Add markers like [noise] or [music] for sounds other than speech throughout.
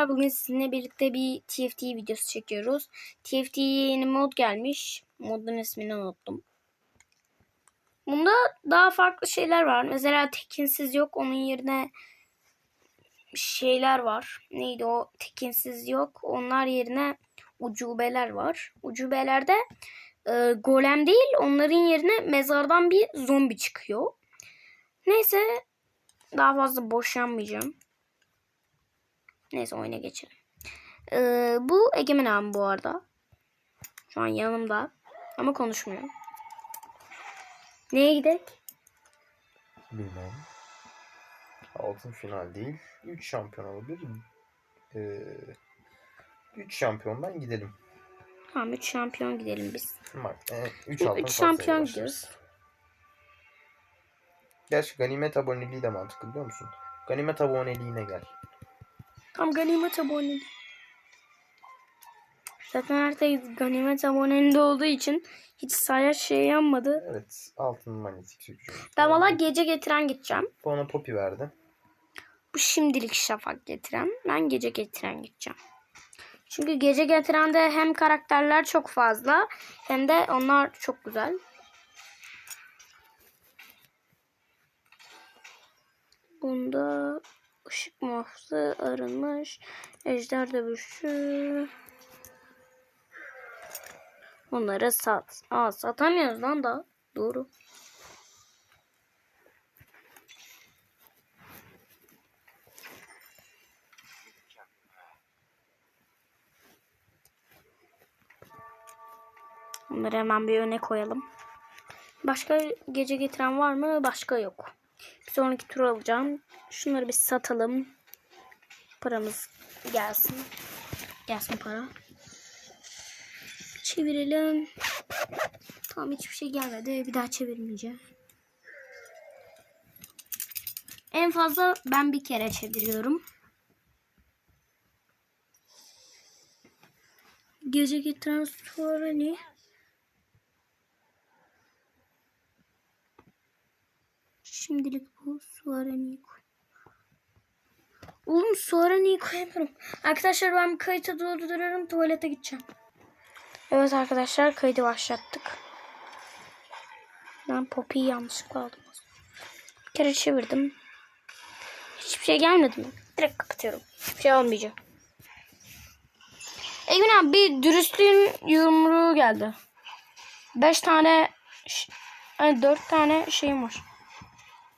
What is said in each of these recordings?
arkadaşlar bugün sizinle birlikte bir TFT videosu çekiyoruz. TFT'ye yeni mod gelmiş. Modun ismini unuttum. Bunda daha farklı şeyler var. Mesela tekinsiz yok. Onun yerine şeyler var. Neydi o? Tekinsiz yok. Onlar yerine ucubeler var. Ucubelerde e, golem değil. Onların yerine mezardan bir zombi çıkıyor. Neyse daha fazla boşanmayacağım. Neyse oyuna geçelim. Ee, bu Egemen abi bu arada. Şu an yanımda. Ama konuşmuyor. Neye gidelim? Bilmem. Altın final değil. 3 şampiyon olabilir. Ee, 3 şampiyondan gidelim. Tamam 3 şampiyon gidelim biz. Bak, 3 Üç altın şampiyon şampiyon gidiyoruz. Gerçi ganimet aboneliği de mantıklı biliyor musun? Ganimet aboneliğine gel. Tam ganimet aboneli. Zaten herkes ganimet abonelinde olduğu için hiç sayar şey yanmadı. Evet. Altın manyetik. Ben valla gece getiren gideceğim. Bana Poppy verdi. Bu şimdilik şafak getiren. Ben gece getiren gideceğim. Çünkü gece getirende hem karakterler çok fazla hem de onlar çok güzel. Bunda ışık muhafızı arınmış. Ejder dövüşü. Onları sat. Aa satamıyoruz lan da. Doğru. Bunları hemen bir öne koyalım. Başka gece getiren var mı? Başka yok. Bir sonraki tur alacağım. Şunları bir satalım. Paramız gelsin. Gelsin para. Çevirelim. Tamam hiçbir şey gelmedi. Bir daha çevirmeyeceğim. En fazla ben bir kere çeviriyorum. Gece getiren sonra ne? Şimdilik bu Suarani'yi koy. Oğlum Suarani'yi koyamıyorum. Arkadaşlar ben bir kayıtı durduruyorum. Tuvalete gideceğim. Evet arkadaşlar kaydı başlattık. Ben Poppy'yi yanlışlıkla aldım. Bir kere çevirdim. Hiçbir şey gelmedi mi? Direkt kapatıyorum. Hiçbir şey olmayacak. Emin abi bir dürüstlüğün yumruğu geldi. Beş tane hani dört tane şeyim var.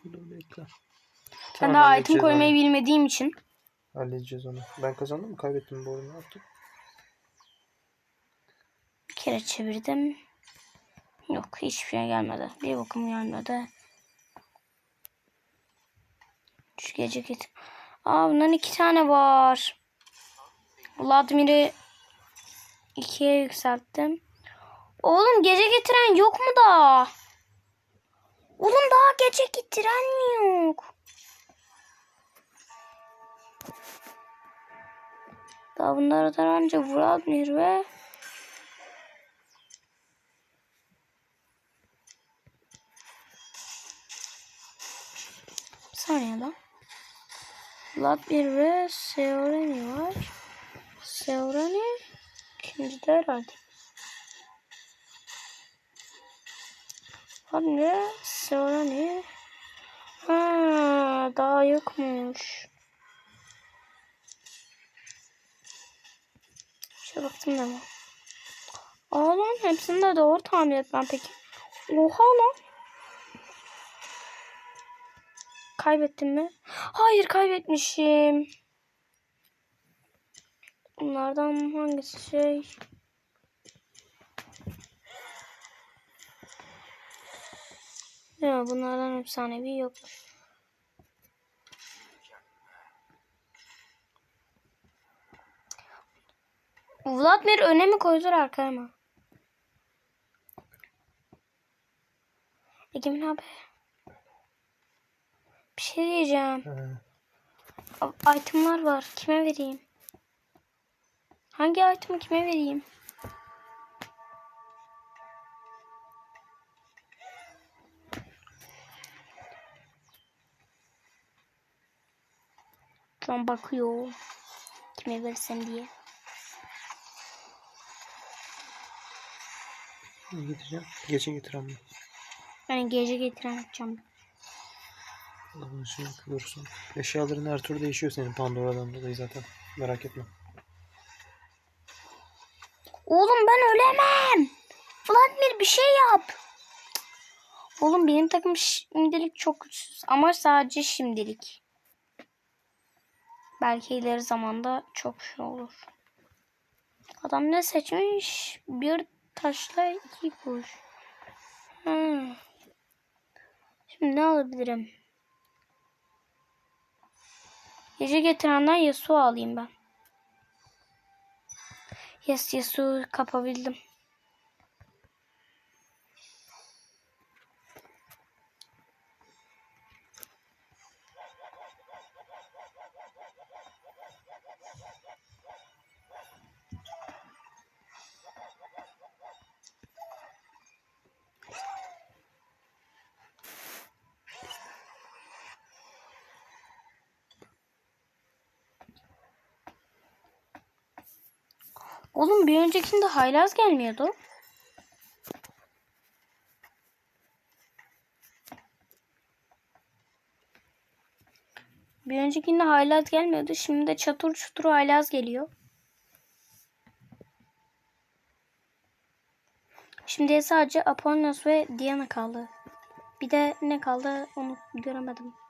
Bekle. Ben daha item koymayı bilmediğim için. Halledeceğiz onu. Ben kazandım mı? Kaybettim mi bu oyunu? Ne yaptım? Bir kere çevirdim. Yok hiçbir şey gelmedi. Bir bakım gelmedi. Şu gece git. Aa bundan iki tane var. Vladimir'i ikiye yükselttim. Oğlum gece getiren yok mu da? Oğlum daha gece getiren yok? Daha bunlardan önce Vladimir ve Bir saniye lan. Vladimir ve Seorani var. Seorani ikincide herhalde. Vladimir Seorani. Ha, daha yokmuş. Şöyle baktım da mı? Aa lan hepsini de doğru tahmin etmem peki. Oha lan. Kaybettim mi? Hayır kaybetmişim. Bunlardan hangisi şey? Ya bunlardan efsanevi yokmuş. Vladimir öne mi koydular arkaya mı? Egemen abi. Bir şey diyeceğim. Itemlar var. Kime vereyim? Hangi item'ı kime vereyim? Şu an bakıyor. kime versem diye. Getireceğim. Gece getir ama. Yani gece getiren yapacağım. Allah'ın şey dursun. Eşyaların her türlü değişiyor senin Pandora'dan dolayı zaten. Merak etme. Oğlum ben ölemem. Vladimir bir şey yap. Oğlum benim takım şimdilik çok güçsüz ama sadece şimdilik. Belki ileri zamanda çok şey olur. Adam ne seçmiş? Bir taşla iki kuş. Hmm. Şimdi ne alabilirim? Gece getirenden Yasuo alayım ben. Yes Yasuo kapabildim. Oğlum bir öncekinde haylaz gelmiyordu. Bir öncekinde haylaz gelmiyordu. Şimdi de çatır çutur haylaz geliyor. Şimdi sadece Apollonios ve Diana kaldı. Bir de ne kaldı onu göremedim.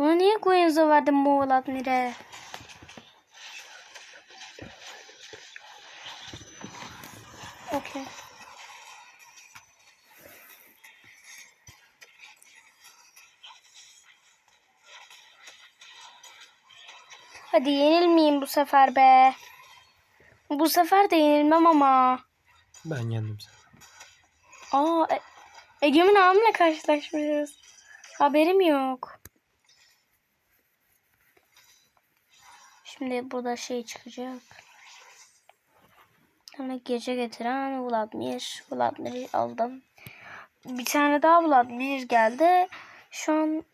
Buna niye Guenzo verdin bu Vladmir'e? Okey. Hadi yenilmeyeyim bu sefer be. Bu sefer de yenilmem ama. Ben yendim seni. Aa, e Egemen abimle karşılaşmışız. Haberim yok. Şimdi burada şey çıkacak. Demek gece getiren Vladimir. Vladimir'i aldım. Bir tane daha Vladimir geldi. Şu an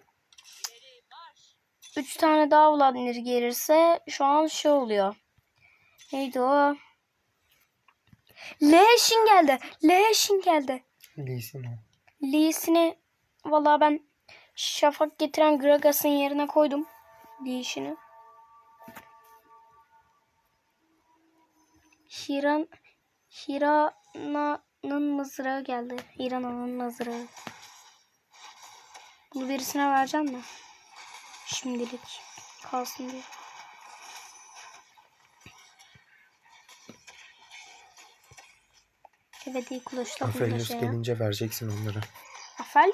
üç tane daha Vladimir gelirse şu an şey oluyor. Neydi o? Leşin geldi. Leşin geldi. Lee'sin o. Lee'sini valla ben şafak getiren Gragas'ın yerine koydum. Lee'sini. Hiran Hirana'nın mızrağı geldi. Hirana'nın mızrağı. Bunu birisine vereceğim mi? Şimdilik kalsın diye. Evet iyi kılıçla Aphelios şey. gelince vereceksin onları. Afel?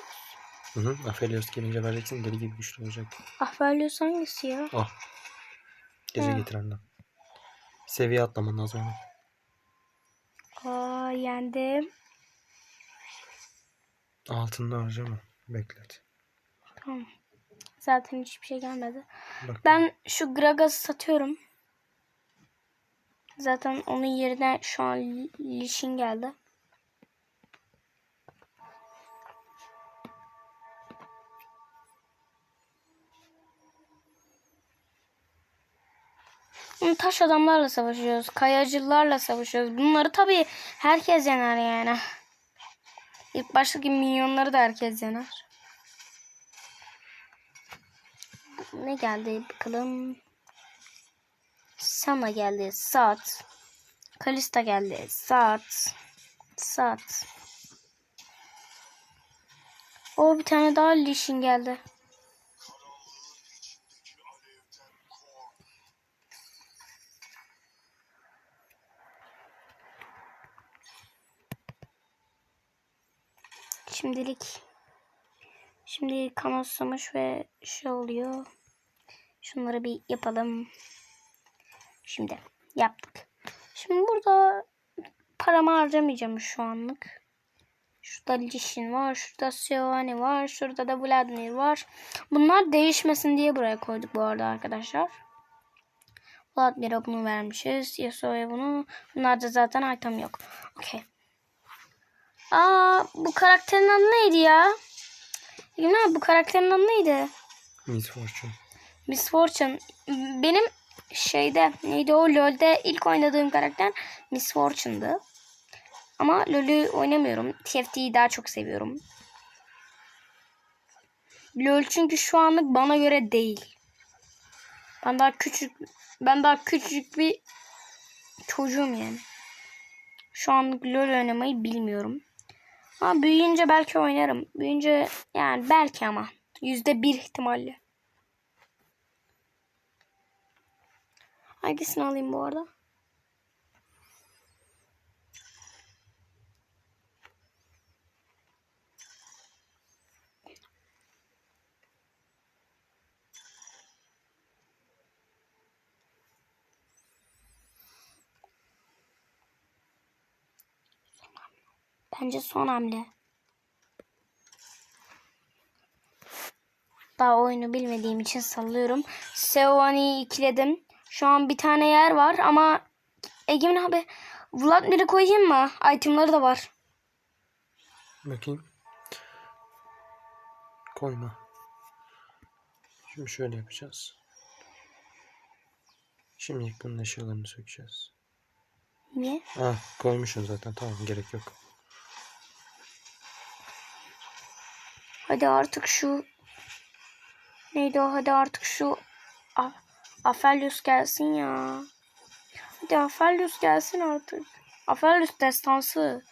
Hı hı. Aphelios gelince vereceksin. Deli gibi güçlü olacak. Afelios hangisi ya? Al. Gece Hı. getirenden. Seviye atlaman lazım onu. Aa yendim. Altında harcama. Beklet. Tamam. Zaten hiçbir şey gelmedi. Bak. Ben şu Gragas'ı satıyorum. Zaten onun yerine şu an Li- Lishin geldi. Şimdi Taş adamlarla savaşıyoruz. Kayacılarla savaşıyoruz. Bunları tabii herkes yener yani. İlk baştaki minyonları da herkes yener. Ne geldi bakalım. Sana geldi. Saat. Kalista geldi. Saat. Saat. O bir tane daha Lishin geldi. Şimdilik Şimdi kanoslamış ve şey oluyor. Şunları bir yapalım. Şimdi yaptık. Şimdi burada paramı harcamayacağım şu anlık. Şurada Lishin var. Şurada Siovani var. Şurada da Vladimir var. Bunlar değişmesin diye buraya koyduk bu arada arkadaşlar. Vladimir'e bunu vermişiz. Yasuo'ya bunu. Bunlarda zaten item yok. Okey. Aa bu karakterin adı neydi ya? Bilmem bu karakterin adı neydi? Miss Fortune. Miss Fortune. Benim şeyde neydi o LoL'de ilk oynadığım karakter Miss Fortune'dı. Ama LoL'ü oynamıyorum. TFT'yi daha çok seviyorum. LoL çünkü şu anlık bana göre değil. Ben daha küçük ben daha küçük bir çocuğum yani. Şu anlık LoL oynamayı bilmiyorum. Ama büyüyünce belki oynarım. Büyüyünce yani belki ama. Yüzde bir ihtimalle. Hangisini alayım bu arada? Bence son hamle. Daha oyunu bilmediğim için sallıyorum. Seoani'yi ikiledim. Şu an bir tane yer var ama Egemen abi Vladimir'i koyayım mı? Itemları da var. Bakayım. Koyma. Şimdi şöyle yapacağız. Şimdi bunun eşyalarını sökeceğiz. Niye? Ah koymuşsun zaten tamam gerek yok. Hadi artık şu neydi o? Hadi artık şu A Aphelios gelsin ya. Hadi Aphelios gelsin artık. Aphelios destansı.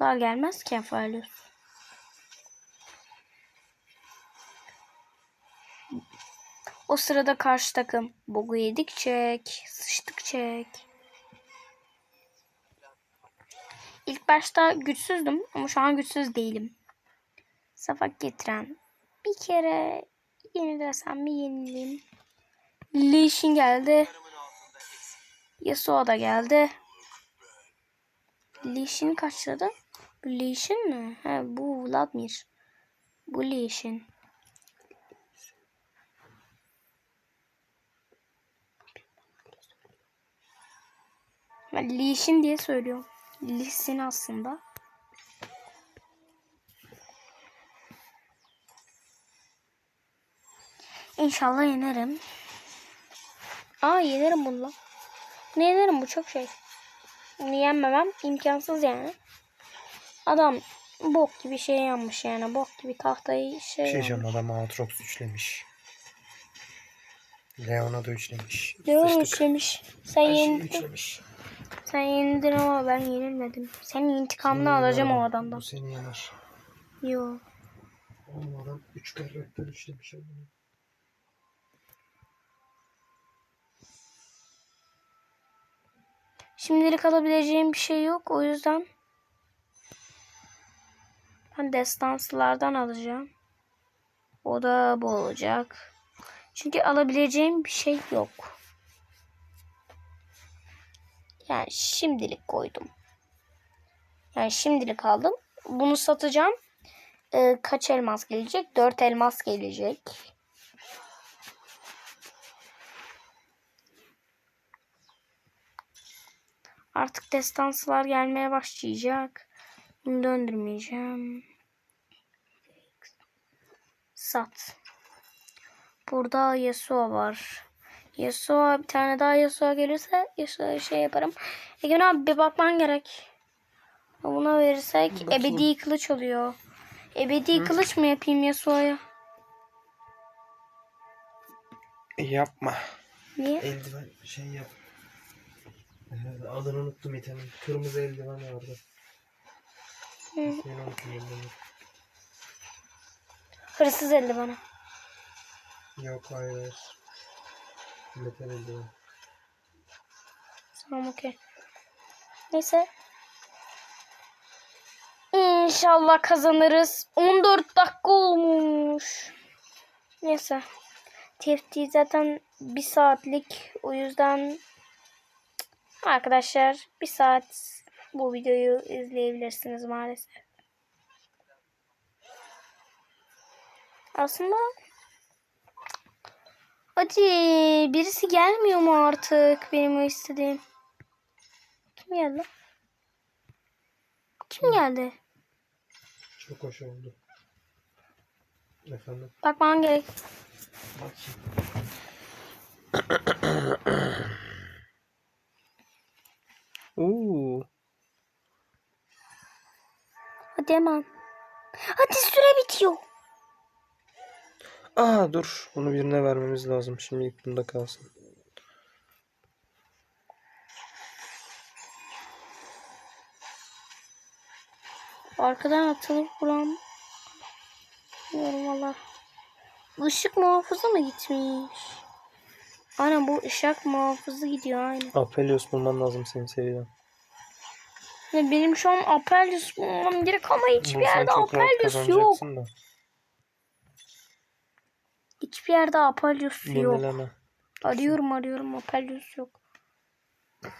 Daha gelmez ki Aphelios. O sırada karşı takım bogu yedik çek, sıçtık çek. İlk başta güçsüzdüm ama şu an güçsüz değilim. Safak getiren bir kere yenilesem bir yenileyim. Lee Sin geldi. Yasuo da geldi. Lee Sin kaçladı? Sin mi? He, bu Vladimir. Bu Lee Sin. Ben Lee Sin diye söylüyorum. Lee Sin aslında. İnşallah yenerim. Aa yenerim bununla. Ne yenerim bu çok şey. Yenmemem imkansız yani. Adam bok gibi şey yanmış yani. Bok gibi tahtayı şey şey diyeceğim adam Aatrox üçlemiş. Leona da üçlemiş. Leon Sıçtık. üçlemiş. Sen yenildin. Sen yenildin ama ben yenilmedim. Senin intikamını Seni alacağım o adamdan. Bu seni yener. Yo. Oğlum adam 3 karakter üçlemiş. adamı. Şimdilik alabileceğim bir şey yok. O yüzden ben destansılardan alacağım. O da bu olacak. Çünkü alabileceğim bir şey yok. Yani şimdilik koydum. Yani şimdilik aldım. Bunu satacağım. Ee, kaç elmas gelecek? 4 elmas gelecek. Artık destansılar gelmeye başlayacak. Bunu döndürmeyeceğim. Sat. Burada Yasuo var. Yasuo bir tane daha Yasuo gelirse Yasuo'ya şey yaparım. Egen abi bir bakman gerek. Buna verirsek Bakayım. ebedi kılıç oluyor. Ebedi kılıç mı yapayım Yasuo'ya? Yapma. Niye? Eldiven şey yap. Ee, Adını unuttum itemin. Kırmızı eldiven vardı. Hı. İsmini unuttum eldiveni. Hırsız elde bana. Yok hayır hayır. Metal eldiven. Tamam okey. Neyse. İnşallah kazanırız. 14 dakika olmuş. Neyse. TFT zaten bir saatlik. O yüzden arkadaşlar bir saat bu videoyu izleyebilirsiniz maalesef. Aslında hadi birisi gelmiyor mu artık benim o istediğim? Kim geldi? Kim geldi? Çok hoş oldu. Efendim? Bakman gerek. [laughs] Oo. Hadi hemen. Hadi süre bitiyor. Aa dur. Bunu birine vermemiz lazım. Şimdilik bunda kalsın. Arkadan atılıp vuran. Bilmiyorum valla. Işık muhafızı mı gitmiş? Aynen bu ışık muhafızı gidiyor aynen. Apelios bulman lazım senin seriden. Ve Benim şu an Apelius bulmam gerek ama hiçbir Bulsan yerde çok rahat Apelius yok. kazanacaksın da. Hiçbir yerde Apelius yok. Yenileme. Arıyorum arıyorum Apelius yok.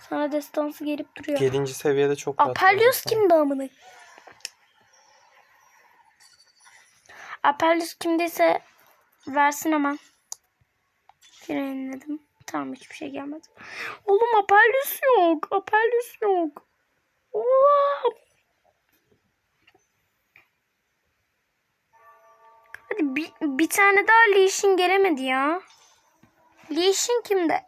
Sana destansı gelip duruyor. 7. seviyede çok rahat Apelius kazanacaksın. kimdi amına? Apelius kimdeyse versin hemen. Frenledim. Tamam hiçbir şey gelmedi. Oğlum Apelius yok. Apelius yok. Oğlum. Hadi bir, bir tane daha Lee Sin gelemedi ya. Lee Sin kimde?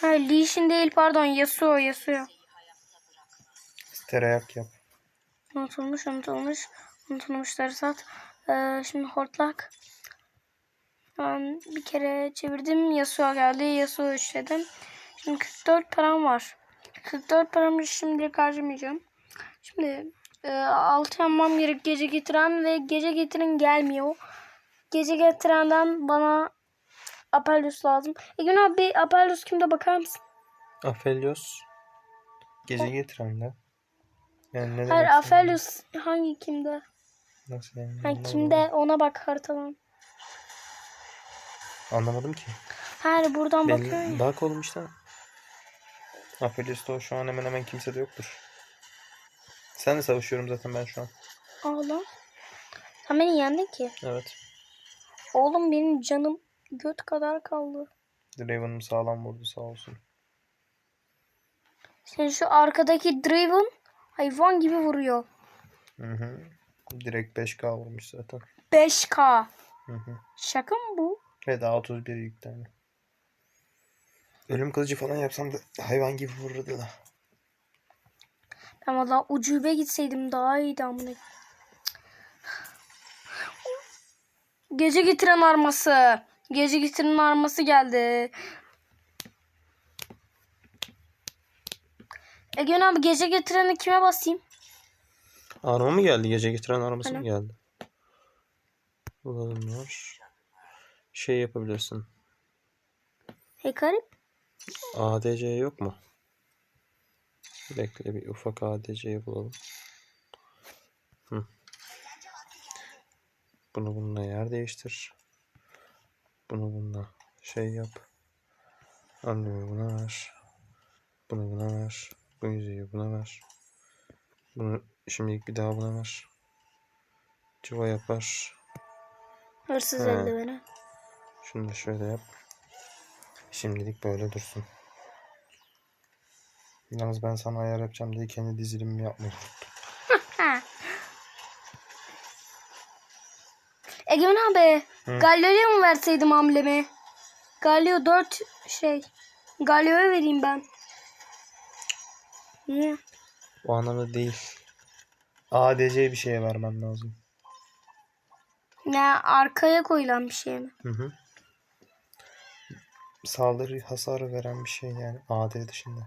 Ha Lee Sin değil pardon Yasuo Yasuo. Tereyak yap. Unutulmuş unutulmuş. Unutulmuşları sat. Ee, şimdi hortlak. Ben bir kere çevirdim. Yasuo geldi. Yasuo üçledim. Şimdi 44 param var. 44 paramı şimdilik harcamayacağım. Şimdi e, altı yapmam gerek gece getiren ve gece getiren gelmiyor. Gece getirenden bana Apelius lazım. Egün abi Apelius kimde bakar mısın? Apelios. Gece getiren de. Yani ne Hayır demek Apelius hangi kimde? Nasıl yani? Ha, Anlamadım. kimde ona bak haritadan. Anlamadım ki. Hayır buradan Belli, ya. bak oğlum işte. Apelios'ta şu an hemen hemen kimsede yoktur. Senle savaşıyorum zaten ben şu an. Oğlum. Sen beni yendin ki. Evet. Oğlum benim canım göt kadar kaldı. Draven'ım sağlam vurdu sağ olsun. Sen şu arkadaki Draven hayvan gibi vuruyor. Hı hı. Direkt 5k vurmuş zaten. 5K. Hı hı. Şaka mı bu? Ve daha 31 yüklendi. Ölüm kılıcı falan yapsam da hayvan gibi vururdu da. Ben valla ucube gitseydim daha iyiydi amına. Gece getiren arması. Gece getiren arması geldi. Egen abi gece getireni kime basayım? Arma mı geldi? Gece getiren arması mı Aynen. geldi? Bulalım var. Şey yapabilirsin. Hekarim? ADC yok mu? Bekle bir ufak ADC'yi bulalım. Hı. Bunu bununla yer değiştir. Bunu bununla şey yap. Annemi buna ver. Bunu buna ver. Bu yüzüğü buna ver. Bunu şimdilik bir daha buna ver. Civa yapar. Hırsız He. eldiveni. Şunu da şöyle yap. Şimdilik böyle dursun. Yalnız ben sana ayar yapacağım diye kendi dizilimimi yapmayayım. Ha. [laughs] Egemen abi. Galio'ya mı verseydim hamlemi? Galio 4 şey. Galio'ya vereyim ben. Niye? O anlamda değil. ADC bir şeye vermen lazım. Ya arkaya koyulan bir şey mi? Hı hı. Saldırı hasarı veren bir şey yani AD dışında.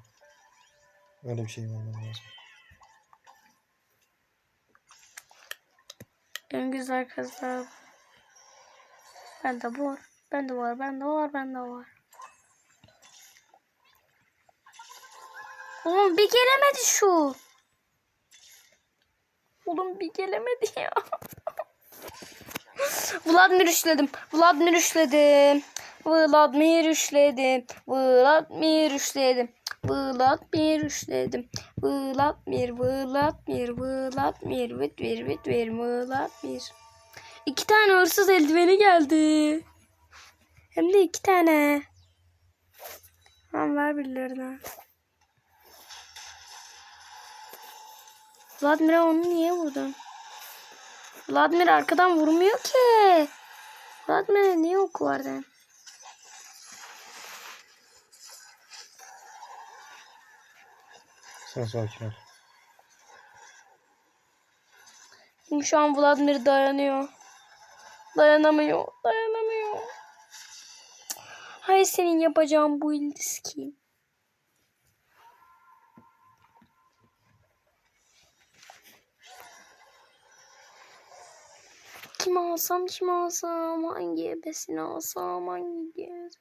Öyle bir şey vermen lazım. En güzel kızlar. Bende var. Bende var. Bende var. Bende var. Oğlum bir gelemedi şu. Oğlum bir gelemedi ya. [laughs] Vladimir üçledim. Vladimir üçledim. Vladimir üçledim. Vladimir üçledim. Vladimir üçledim. Vladimir, Vladimir, Vladimir, Vladimir, Vladimir, Vladimir. İki tane hırsız eldiveni geldi. Hem de iki tane. Tamam ver birilerine. Vladimir onu niye vurdun? Vladimir arkadan vurmuyor ki. Vladimir'e niye oku vardı? Sen sakin ol. Şimdi şu an Vladimir dayanıyor. Dayanamıyor. Dayanamıyor. Hayır senin yapacağın bu ilişki. Kim alsam kim alsam hangi ebesini alsam hangi gez-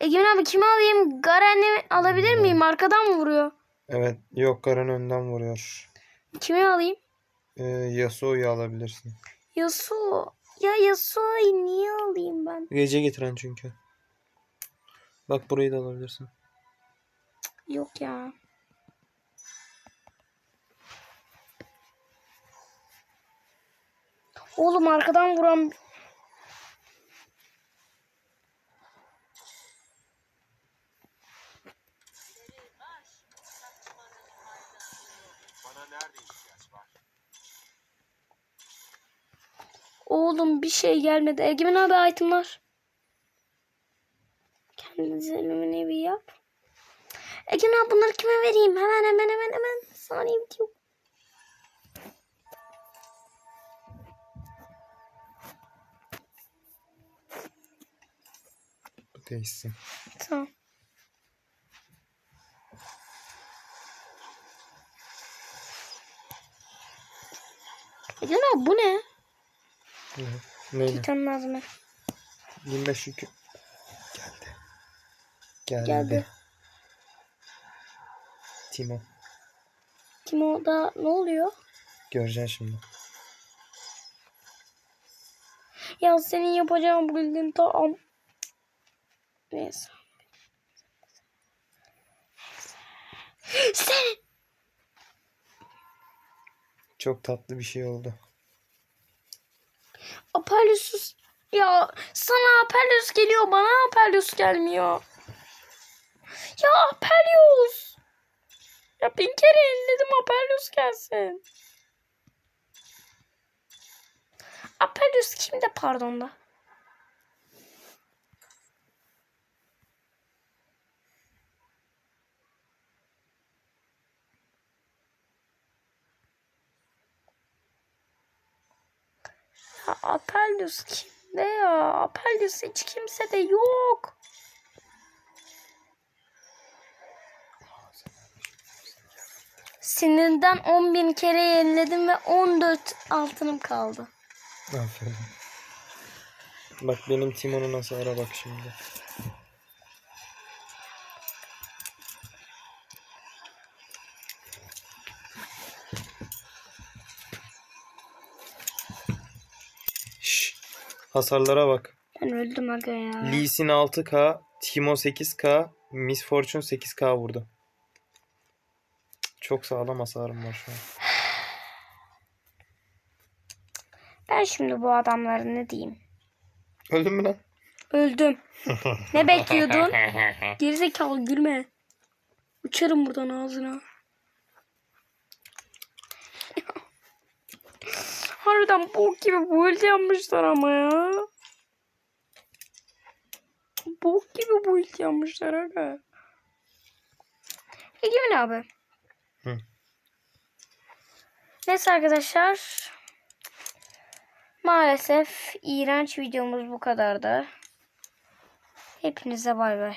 Egemen abi kimi alayım? Garen'i alabilir miyim? Arkadan mı vuruyor? Evet yok Garen önden vuruyor. Kimi alayım? Ee, Yasuo'yu alabilirsin. Yasuo. Ya Yasuo'yu niye alayım ben? Gece getiren çünkü. Bak burayı da alabilirsin. Yok ya. Oğlum arkadan vuran Oğlum bir şey gelmedi. Egemen abi itemlar. Kendinize elimin bir yap. Egemen abi bunları kime vereyim? Hemen hemen hemen hemen. Saniye bitiyor. Bu değişsin. Tamam. Abi bu ne? Evet. Neyle? Titan lazım. 25 yükü. Geldi. Geldi. Geldi. Timo. Kim o da ne oluyor? Göreceksin şimdi. Ya senin yapacağın bu bildiğin tamam. Neyse. Sen Çok tatlı bir şey oldu. Apelius ya sana Apelius geliyor bana Apelius gelmiyor. Ya Apelius. Ya bin kere dedim Apelius gelsin. Apelius kimde pardon da? Ya Apelius kimde ya? Apelius hiç kimse de yok. Sinirden 10 bin kere yeniledim ve 14 altınım kaldı. Aferin. Bak benim Timo'nu nasıl ara bak şimdi. Hasarlara bak. Ben öldüm aga ya. Lee Sin 6k, Timo 8k, Miss Fortune 8k vurdu. Çok sağlam hasarım var şu an. Ben şimdi bu adamlara ne diyeyim? Öldün mü lan? Öldüm. ne bekliyordun? [laughs] Gerizekalı gülme. Uçarım buradan ağzına. Harbiden bok gibi build yapmışlar ama ya. Bok gibi build yapmışlar aga. Egemen abi. Hı. Neyse arkadaşlar. Maalesef iğrenç videomuz bu kadardı. Hepinize bay bay.